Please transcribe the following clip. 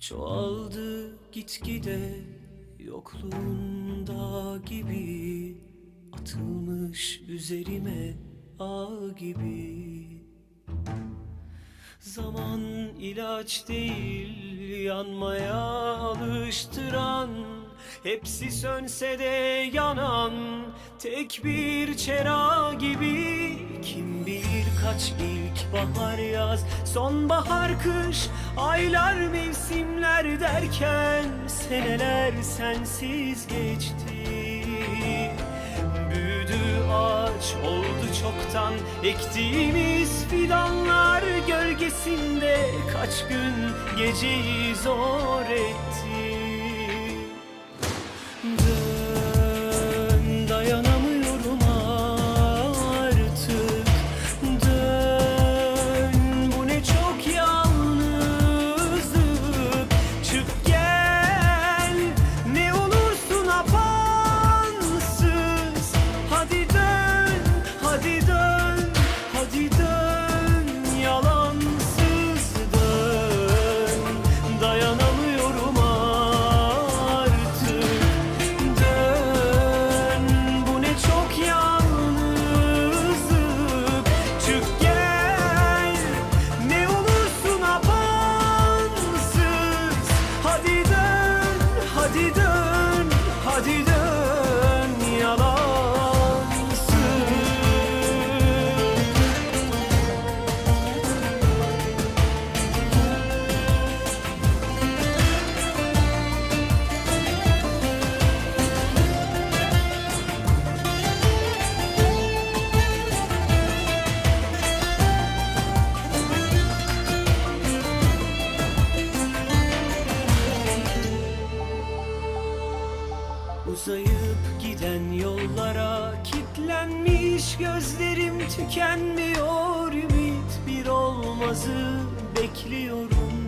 Çoğaldı gitgide yokluğunda gibi Atılmış üzerime ağ gibi. Zaman ilaç değil yanmaya alıştıran Hepsi sönse de yanan tek bir çera gibi. Kim kaç ilkbahar yaz sonbahar kış Aylar mevsimler derken seneler sensiz geçti. Büyüdü ağaç oldu çoktan Ektiğimiz fidanlar gölgesinde Kaç gün geceyi zor etti Uzayıp giden yollara kitlenmiş gözlerim tükenmiyor. Ümit bir olmazı bekliyorum